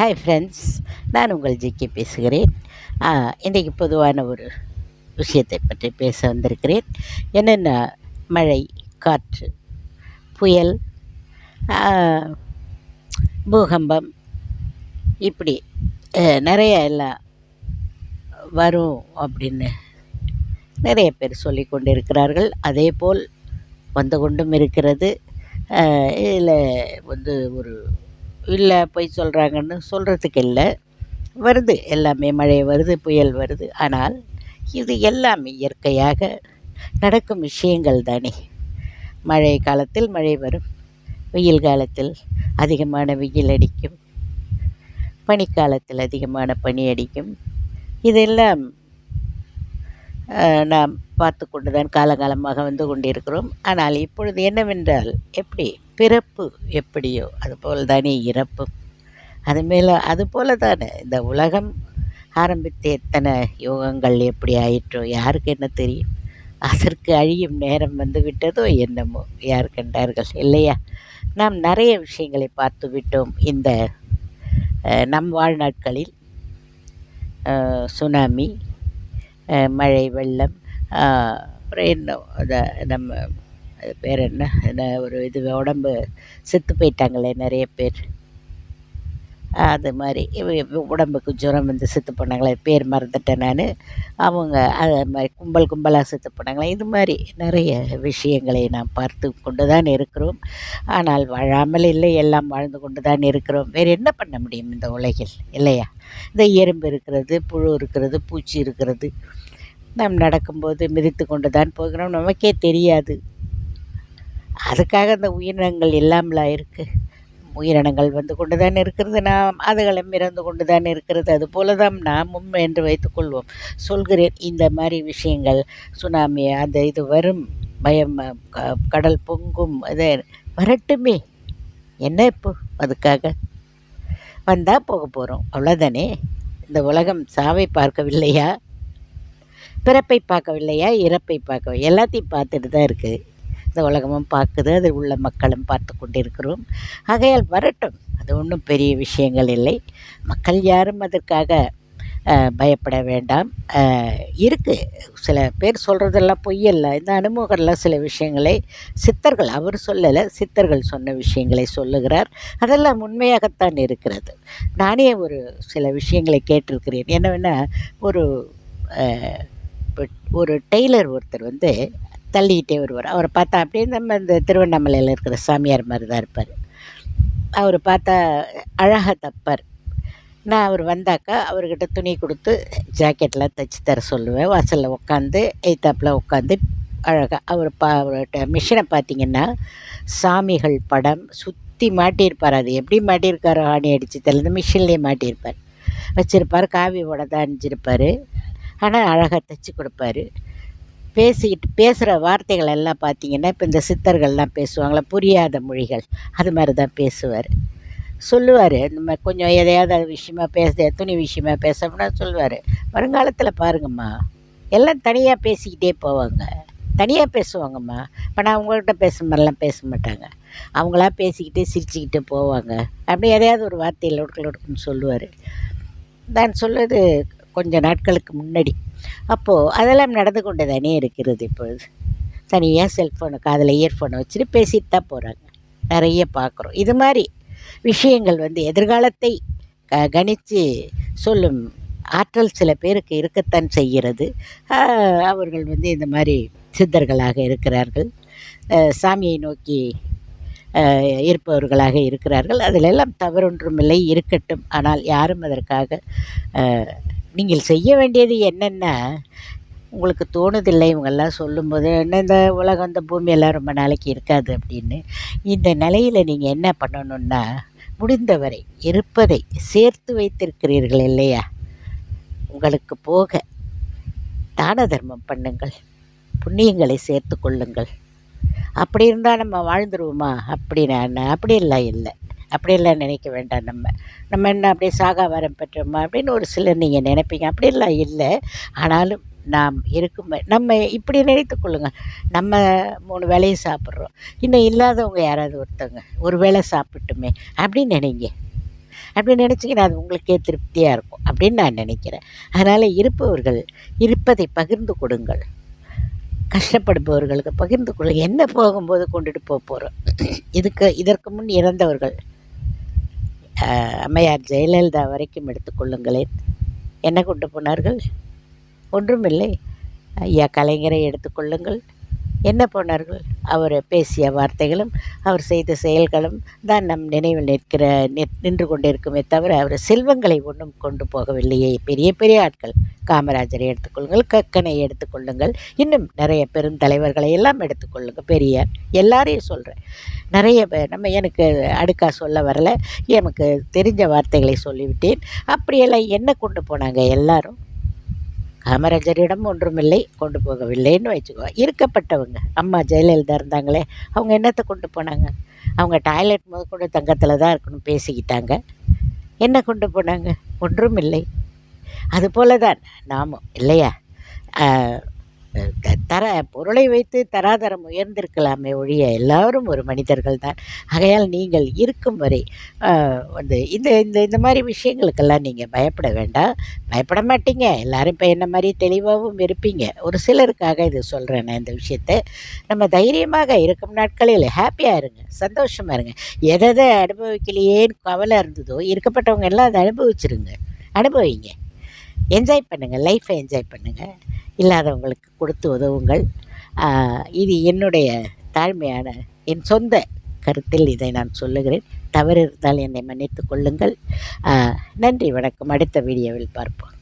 Hi friends நான் உங்கள் GK பேசுகிறேன். இன்றைக்கு பொதுவான ஒரு விஷயத்தை பற்றி பேச வந்திருக்கிறேன். என்னென்ன மழை காற்று புயல் பூகம்பம் இப்படி நிறைய எல்லாம் வரும் அப்படின்னு நிறைய பேர் சொல்லி கொண்டிருக்கிறார்கள். அதே போல் வந்து கொண்டும் இருக்கிறது. இதில் வந்து ஒரு இல்லை பொய் சொல்கிறாங்கன்னு சொல்கிறதுக்கு இல்லை. வருது எல்லாமே மழை வருது புயல் வருது. ஆனால் இது எல்லாமே இயற்கையாக நடக்கும் விஷயங்கள் தானே. மழை காலத்தில் மழை வரும் வெயில் காலத்தில் அதிகமான வெயில் அடிக்கும் பனிக்காலத்தில் அதிகமான பனி அடிக்கும். இதெல்லாம் நாம் பார்த்து கொண்டு தான் காலகாலமாக வந்து கொண்டிருக்கிறோம். ஆனால் இப்பொழுது என்னவென்றால் எப்படி பிறப்பு எப்படியோ அதுபோல் தானே இறப்பும் அது மேலே தானே இந்த உலகம் ஆரம்பித்த எத்தனை யோகங்கள் எப்படி ஆயிற்றோ யாருக்கு என்ன தெரியும்? அதற்கு அழியும் நேரம் வந்து விட்டதோ என்னமோ யார் கண்டார்கள் இல்லையா? நாம் நிறைய விஷயங்களை பார்த்து விட்டோம் இந்த நம் வாழ்நாட்களில். சுனாமி மழை வெள்ளம் அப்புறம் இன்னும் நம்ம அது பேர் என்ன? என்ன ஒரு இது உடம்பு செத்து போயிட்டாங்களே நிறைய பேர். அது மாதிரி உடம்புக்கு ஜுரம் வந்து செத்து போனாங்களே பேர் மறந்துட்டேன் நான். அவங்க அது மாதிரி கும்பல் கும்பலாக செத்து போனாங்களே இது மாதிரி நிறைய விஷயங்களை நாம் பார்த்து கொண்டு தான் இருக்கிறோம். ஆனால் வாழாமல் இல்லை எல்லாம் வாழ்ந்து கொண்டு தான் இருக்கிறோம். வேறு என்ன பண்ண முடியும் இந்த உலகில் இல்லையா? இந்த எறும்பு இருக்கிறது புழு இருக்கிறது பூச்சி இருக்கிறது. நாம் நடக்கும்போது மிதித்து கொண்டு தான் போகிறோம். நமக்கே தெரியாது. அதுக்காக அந்த உயிரினங்கள் இல்லாமலா இருக்குது உயிரினங்கள் வந்து கொண்டு தான் இருக்கிறது. நாம் அதுகளும் இறந்து கொண்டு தான் இருக்கிறது. அதுபோல தான் நாமும் என்று வைத்துக்கொள்வோம் சொல்கிறேன் இந்த மாதிரி விஷயங்கள் சுனாமி அந்த இது வரும் பயம் க- கடல் பொங்கும் அது வரட்டுமே. என்ன இப்போ? அதுக்காக வந்தால் போக போகிறோம் அவ்வளோதானே இந்த உலகம் சாவை பார்க்கவில்லையா? பிறப்பை பார்க்கவில்லையா? இறப்பை பார்க்க எல்லாத்தையும் பார்த்துட்டு தான் இருக்குது இந்த உலகமும் பார்க்குது அது உள்ள மக்களும் பார்த்து கொண்டிருக்கிறோம். ஆகையால் வரட்டும் அது ஒன்றும் பெரிய விஷயங்கள் இல்லை. மக்கள் யாரும் அதற்காக பயப்பட வேண்டாம். இருக்குது சில பேர் சொல்கிறதெல்லாம் பொய்யல்ல. இந்த அனுமோகர்லாம் சில விஷயங்களை சித்தர்கள் அவர் சொல்லலை சித்தர்கள் சொன்ன விஷயங்களை சொல்லுகிறார். அதெல்லாம் உண்மையாகத்தான் இருக்கிறது. நானே ஒரு சில விஷயங்களை கேட்டிருக்கிறேன். என்னவென்னா ஒரு ஒரு டெய்லர் ஒருத்தர் வந்து தள்ளிக்கிட்டே வருவார். அவரை பார்த்தா அப்படியே நம்ம இந்த திருவண்ணாமலையில் இருக்கிற சாமியார் மாதிரி தான் இருப்பார். அவர் பார்த்தா அழகாக தப்பார். நான் அவர் வந்தாக்கா அவர்கிட்ட துணி கொடுத்து ஜாக்கெட்லாம் தைச்சி தர சொல்லுவேன். வாசலில் உட்காந்து எய்த்தாப்பில் உட்காந்து அழகாக அவர் பா அவர்கிட்ட மிஷினை பார்த்தீங்கன்னா சாமிகள் படம் சுற்றி மாட்டியிருப்பார். அது எப்படி மாட்டியிருக்காரோ ஆணி அடித்து தெரிந்து மிஷின்லேயே மாட்டியிருப்பார். வச்சுருப்பார் காவி உடை தான் அணிஞ்சிருப்பார். ஆனால் அழகாக தைச்சி கொடுப்பாரு. பேசிக்கிட்டு பேசுகிற வார்த்தைகள் எல்லாம் பார்த்தீங்கன்னா இப்போ இந்த சித்தர்கள்லாம் பேசுவாங்களே? புரியாத மொழிகள். அது மாதிரி தான் பேசுவார். சொல்லுவார் நம்ம கொஞ்சம் எதையாவது விஷயமாக விஷயமா பேச துணி விஷயமா பேசணும்னா சொல்லுவார். வருங்காலத்தில் பாருங்கம்மா எல்லாம் தனியாக பேசிக்கிட்டே போவாங்க. தனியாக பேசுவாங்கம்மா. இப்போ நான் அவங்கள்ட்ட பேசுகிற மாதிரிலாம் பேச மாட்டாங்க. அவங்களா பேசிக்கிட்டே சிரிச்சுக்கிட்டு போவாங்க. அப்படி எதையாவது ஒரு வார்த்தையில் ஒடுக்கலொடுக்குன்னு சொல்லுவார். நான் சொல்வது கொஞ்சம் நாட்களுக்கு முன்னாடி. அப்போது அதெல்லாம் நடந்து கொண்டு தானே இருக்கிறது இப்பொழுது தனியாக செல்ஃபோனு காதில் இயர்ஃபோனை வச்சுட்டு பேசிட்டு தான் போகிறாங்க நிறைய பார்க்குறோம். இது மாதிரி விஷயங்கள் வந்து எதிர்காலத்தை க கணித்து சொல்லும் ஆற்றல் சில பேருக்கு இருக்கத்தான் செய்கிறது. அவர்கள் வந்து இந்த மாதிரி சித்தர்களாக இருக்கிறார்கள். சாமியை நோக்கி இருப்பவர்களாக இருக்கிறார்கள். அதிலெல்லாம் தவறொன்றுமில்லை இருக்கட்டும். ஆனால் யாரும் அதற்காக நீங்கள் செய்ய வேண்டியது என்னென்னா? உங்களுக்கு தோணுதில்லை இவங்கெல்லாம் சொல்லும்போது என்ன இந்த உலகம் இந்த பூமியெல்லாம் ரொம்ப நாளைக்கு இருக்காது அப்படின்னு. இந்த நிலையில் நீங்கள் என்ன பண்ணணுன்னா முடிந்தவரை இருப்பதை சேர்த்து வைத்திருக்கிறீர்கள் இல்லையா? உங்களுக்கு போக தான தர்மம் பண்ணுங்கள். புண்ணியங்களை சேர்த்து கொள்ளுங்கள். அப்படி இருந்தால் நம்ம வாழ்ந்துருவோமா? அப்படி நான் இல்லை. அப்படியெல்லாம் நினைக்க வேண்டாம் நம்ம. நம்ம என்ன அப்படியே சாகா வரம் பெற்றோமா அப்படின்னு ஒரு சிலர் நீங்கள் நினைப்பீங்க. அப்படியெல்லாம் இல்லை. ஆனாலும் நாம் இருக்கும் நம்ம இப்படி நினைத்து கொள்ளுங்கள் நம்ம மூணு வேளையும் சாப்பிட்றோம். இன்னும் இல்லாதவங்க யாராவது ஒருத்தவங்க ஒரு வேளை சாப்பிட்டுமே அப்படின்னு நினைங்க. அப்படி நினச்சிங்கன்னா அது உங்களுக்கே திருப்தியாக இருக்கும் அப்படின்னு நான் நினைக்கிறேன். அதனால் இருப்பவர்கள் இருப்பதை பகிர்ந்து கொடுங்கள். கஷ்டப்படுபவர்களுக்கு பகிர்ந்து கொள்ள என்ன போகும்போது கொண்டுட்டு போக போகிறோம் இதுக்கு இதற்கு முன் இறந்தவர்கள் அம்மையார் ஜெயலலிதா வரைக்கும் எடுத்துக்கொள்ளுங்களேன். என்ன கொண்டு போனார்கள்? ஒன்றுமில்லை. ஐயா கலைஞரை எடுத்துக்கொள்ளுங்கள். என்ன போனார்கள்? அவர் பேசிய வார்த்தைகளும் அவர் செய்த செயல்களும் தான் நம் நினைவில் நிற்கிற நின்று கொண்டிருக்குமே தவிர அவர் செல்வங்களை ஒன்றும் கொண்டு போகவில்லையே. பெரிய பெரிய ஆட்கள். காமராஜரை எடுத்துக்கொள்ளுங்கள் கக்கனை எடுத்துக்கொள்ளுங்கள். இன்னும் நிறைய பெருந்தலைவர்களை எல்லாம் எடுத்துக்கொள்ளுங்கள். பெரியார் எல்லாரையும் சொல்கிறேன் நிறைய நம்ம எனக்கு அடுக்கா சொல்ல வரல. எனக்கு தெரிஞ்ச வார்த்தைகளை சொல்லிவிட்டேன். அப்படியெல்லாம் என்ன கொண்டு போனாங்க எல்லாரும்? காமராஜரிடம் ஒன்றுமில்லை கொண்டு போகவில்லைன்னு வச்சுக்கோ. இருக்கப்பட்டவங்க. அம்மா ஜெயலலிதா இருந்தாங்களே அவங்க என்னத்தை கொண்டு போனாங்க? அவங்க டாய்லெட் முதற்கொண்டு தங்கத்தில் தான் இருக்கணும் பேசிக்கிட்டாங்க. என்ன கொண்டு போனாங்க? ஒன்றும் இல்லை அதுபோல தான் நாமும் இல்லையா? தர பொருளை வைத்து தராதரம் உயர்ந்திருக்கலாமே ஒழிய எல்லாரும் ஒரு மனிதர்கள் தான். ஆகையால் நீங்கள் இருக்கும் வரை வந்து இந்த இந்த இந்த மாதிரி விஷயங்களுக்கெல்லாம் நீங்கள் பயப்பட வேண்டாம். பயப்பட மாட்டீங்க. எல்லாரும் இப்போ என்ன மாதிரி தெளிவாகவும் இருப்பீங்க. ஒரு சிலருக்காக இது சொல்கிறேன் நான் இந்த விஷயத்தை. நம்ம தைரியமாக இருக்கும் நாட்களில் ஹாப்பியாக இருங்க. சந்தோஷமாக இருங்க. எதை எதை அனுபவிக்கலையேன்னு கவலை இருந்ததோ இருக்கப்பட்டவங்க எல்லாம் அதை அனுபவிச்சிருங்க. அனுபவிங்க. என்ஜாய் பண்ணுங்கள் லைஃப்பை என்ஜாய் பண்ணுங்கள் இல்லாதவங்களுக்கு கொடுத்து உதவுங்கள். இது என்னுடைய தாழ்மையான என் சொந்த கருத்தில் இதை நான் சொல்லுகிறேன். தவறு இருந்தால் என்னை மன்னித்து கொள்ளுங்கள். நன்றி வணக்கம். அடுத்த வீடியோவில் பார்ப்போம்.